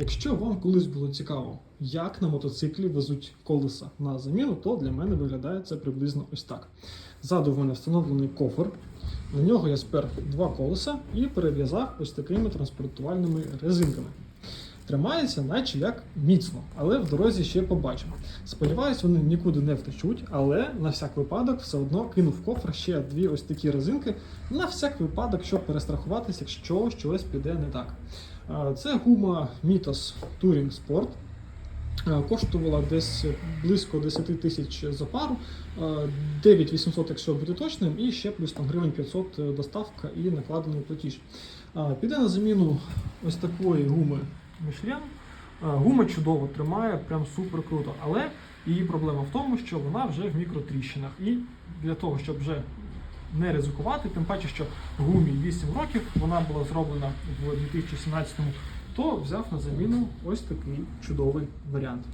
Якщо вам колись було цікаво, як на мотоциклі везуть колеса на заміну, то для мене виглядає це приблизно ось так. Ззаду в мене встановлений кофр. На нього я спер два колеса і перев'язав ось такими транспортувальними резинками. Тримається, наче як міцно, але в дорозі ще побачимо. Сподіваюсь, вони нікуди не втечуть, але на всяк випадок все одно кинув в кофр ще дві ось такі резинки на всяк випадок, щоб перестрахуватися, якщо щось піде не так. Е, Це гума Mitos Touring Sport. Е, Коштувала десь близько 10 тисяч за пару, е, 9800, якщо бути точним, і ще плюс там гривень 500 доставка і накладений платіж. Е, Піде на заміну ось такої гуми Michelin. Е, Гума чудово тримає, прям супер круто. Але її проблема в тому, що вона вже в мікротріщинах. І для того, щоб вже не ризикувати, тим паче, що гумі 8 років, вона була зроблена в 2017-му, то взяв на заміну ось такий чудовий варіант.